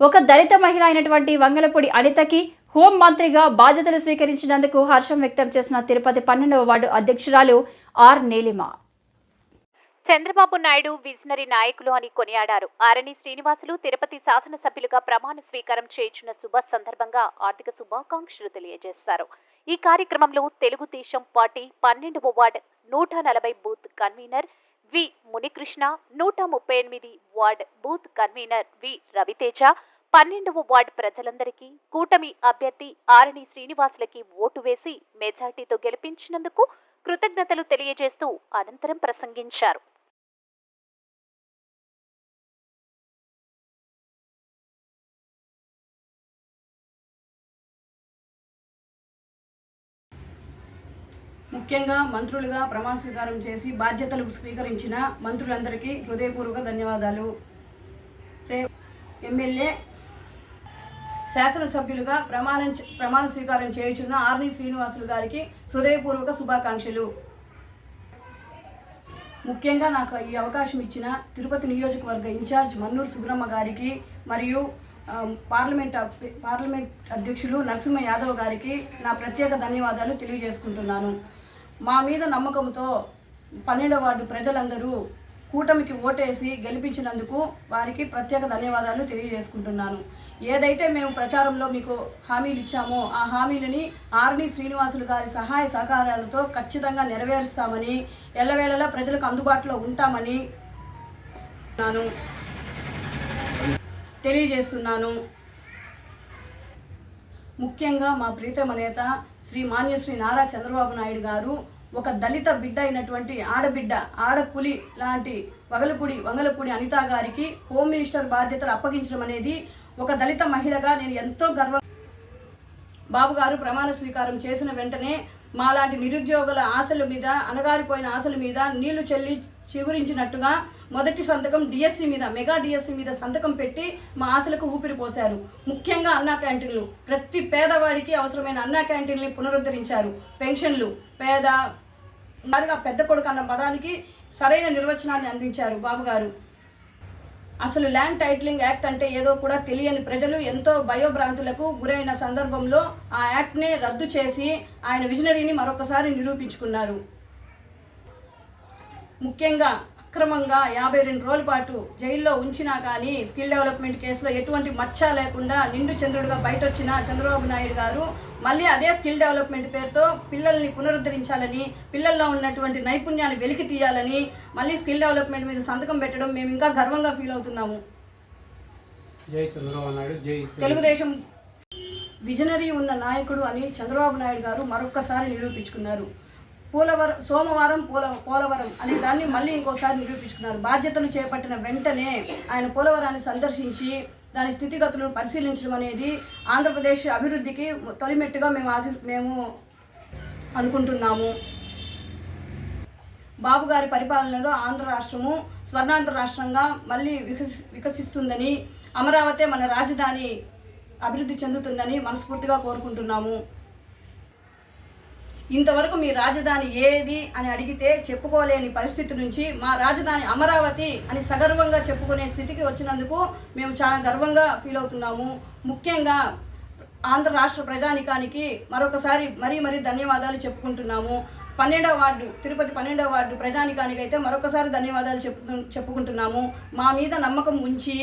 ఒక దళిత మహిళ అయినటువంటి వంగలపూడి అనితకి హోం మంత్రిగా బాధ్యతలు స్వీకరించినందుకు హర్షం వ్యక్తం చేసిన తిరుపతి పన్నెండవ వార్డు అధ్యక్షురాలు ఆర్ నీలిమ. చంద్రబాబు నాయుడు విజనరీ నాయకులు అని కొనియాడారు. ఆరణి శ్రీనివాసులు తిరుపతి శాసనసభ్యులుగా ప్రమాణ స్వీకారం చేయించిన శుభ సందర్భంగా ఆర్థిక శుభాకాంక్షలు తెలియజేశారు. ఈ కార్యక్రమంలో తెలుగుదేశం పార్టీ పన్నెండవ వార్డు నూట నలభై బూత్ కన్వీనర్ వి మునికృష్ణ నూట ముప్పై ఎనిమిది ward booth convener V Raviteja పన్నెండవ వార్డ్ ప్రజలందరికీ కూటమి అభ్యర్థి ఆరణి శ్రీనివాసులకి ఓటు వేసి మెజార్టీతో గెలిపించినందుకు కృతజ్ఞతలు తెలియజేస్తూ అనంతరం ప్రసంగించారు. ముఖ్యంగా మంత్రులుగా ప్రమాణ స్వీకారం చేసి బాధ్యతలు స్వీకరించిన మంత్రులందరికీ హృదయపూర్వక ధన్యవాదాలు. ఎమ్మెల్యే శాసనసభ్యులుగా ప్రమాణం ప్రమాణ స్వీకారం చేయుచున్న ఆర్ని శ్రీనివాసులు గారికి హృదయపూర్వక శుభాకాంక్షలు. ముఖ్యంగా నాకు ఈ అవకాశం ఇచ్చిన తిరుపతి నియోజకవర్గ ఇన్ఛార్జ్ మన్నూరు సుబ్రహ్మ గారికి మరియు పార్లమెంట్ పార్లమెంట్ అధ్యక్షులు నరసింహ యాదవ్ గారికి నా ప్రత్యేక ధన్యవాదాలు తెలియజేసుకుంటున్నాను. మా మీద నమ్మకంతో పన్నెండవ వార్డు ప్రజలందరూ కూటమికి ఓటేసి గెలిపించినందుకు వారికి ప్రత్యేక ధన్యవాదాలు తెలియజేసుకుంటున్నాను. ఏదైతే మేము ప్రచారంలో మీకు హామీలు ఇచ్చామో ఆ హామీలని ఆర్ని శ్రీనివాసులు గారి సహాయ సహకారాలతో ఖచ్చితంగా నెరవేరుస్తామని ఎల్లవేళలా ప్రజలకు అందుబాటులో ఉంటామని నాను తెలియజేస్తున్నాను. ముఖ్యంగా మా ప్రీతమ నేత శ్రీ మాన్యశ్రీ నారా చంద్రబాబు నాయుడు గారు ఒక దళిత బిడ్డ అయినటువంటి ఆడబిడ్డ ఆడపులి లాంటి వగలపుడి వంగలపూడి అనిత గారికి హోమ్ మినిస్టర్ బాధ్యతలు అప్పగించడం అనేది ఒక దళిత మహిళగా నేను ఎంతో గర్వ బాబు గారు ప్రమాణ స్వీకారం చేసిన వెంటనే మాలాంటి నిరుద్యోగుల ఆశల మీద అనగారిపోయిన ఆశల మీద నీళ్ళు చెల్లి చిగురించినట్టుగా మొదటి సంతకం డిఎస్సి మీద మెగా డిఎస్సి మీద సంతకం పెట్టి మా ఆశలకు ఊపిరి పోశారు. ముఖ్యంగా అన్నా క్యాంటీన్లు. ప్రతి పేదవాడికి అవసరమైన అన్నా క్యాంటీన్ని పునరుద్ధరించారు. పెన్షన్లు పేద వారిగా పెద్ద కొడుకు అన్న పదానికి సరైన నిర్వచనాన్ని అందించారు బాబు గారు అసలు ల్యాండ్ టైటిలింగ్ యాక్ట్ అంటే ఏదో కూడా తెలియని ప్రజలు ఎంతో భయోభ్రాంతులకు గురైన సందర్భంలో ఆ యాక్ట్ని రద్దు చేసి ఆయన విజనరీని మరొకసారి నిరూపించుకున్నారు. ముఖ్యంగా అక్రమంగా యాభై రెండు రోజుల పాటు జైల్లో ఉంచినా కానీ స్కిల్ డెవలప్మెంట్ కేసులో ఎటువంటి మచ్చ లేకుండా నిండు చంద్రుడిగా బయట వచ్చిన చంద్రబాబు నాయుడు గారు మళ్ళీ అదే స్కిల్ డెవలప్మెంట్ పేరుతో పిల్లల్ని పునరుద్ధరించాలని పిల్లల్లో ఉన్నటువంటి నైపుణ్యాన్ని వెలికి తీయాలని మళ్ళీ స్కిల్ డెవలప్మెంట్ మీద సంతకం పెట్టడం మేము ఇంకా గర్వంగా ఫీల్ అవుతున్నాము. జై చంద్రబాబు నాయుడు జై తెలుగుదేశం విజనరీ ఉన్న నాయకుడు అని చంద్రబాబు నాయుడు గారు మరొక్కసారి నిరూపించుకున్నారు. పోలవరం సోమవారం పోల పోలవరం అనే దాన్ని మళ్ళీ ఇంకోసారి నిరూపించుకున్నారు. బాధ్యతలు చేపట్టిన వెంటనే ఆయన పోలవరాన్ని సందర్శించి దాని స్థితిగతులను పరిశీలించడం అనేది ఆంధ్రప్రదేశ్ అభివృద్ధికి తొలిమెట్టుగా మేము ఆశి మేము అనుకుంటున్నాము. బాబు గారి పరిపాలనలో ఆంధ్ర రాష్ట్రము స్వర్ణాంధ్ర రాష్ట్రంగా మళ్ళీ వికసి వికసిస్తుందని అమరావతి మన రాజధాని అభివృద్ధి చెందుతుందని మనస్ఫూర్తిగా కోరుకుంటున్నాము. ఇంతవరకు మీ రాజధాని ఏది అని అడిగితే చెప్పుకోలేని పరిస్థితి నుంచి మా రాజధాని అమరావతి అని సగర్వంగా చెప్పుకునే స్థితికి వచ్చినందుకు మేము చాలా గర్వంగా ఫీల్ అవుతున్నాము. ముఖ్యంగా ఆంధ్ర రాష్ట్ర ప్రజానికానికి మరొకసారి మరీ మరీ ధన్యవాదాలు చెప్పుకుంటున్నాము. పన్నెండవ వార్డు తిరుపతి పన్నెండవ వార్డు ప్రజానికానికి అయితే మరొకసారి ధన్యవాదాలు చెప్పుకు చెప్పుకుంటున్నాము. మా మీద నమ్మకం ఉంచి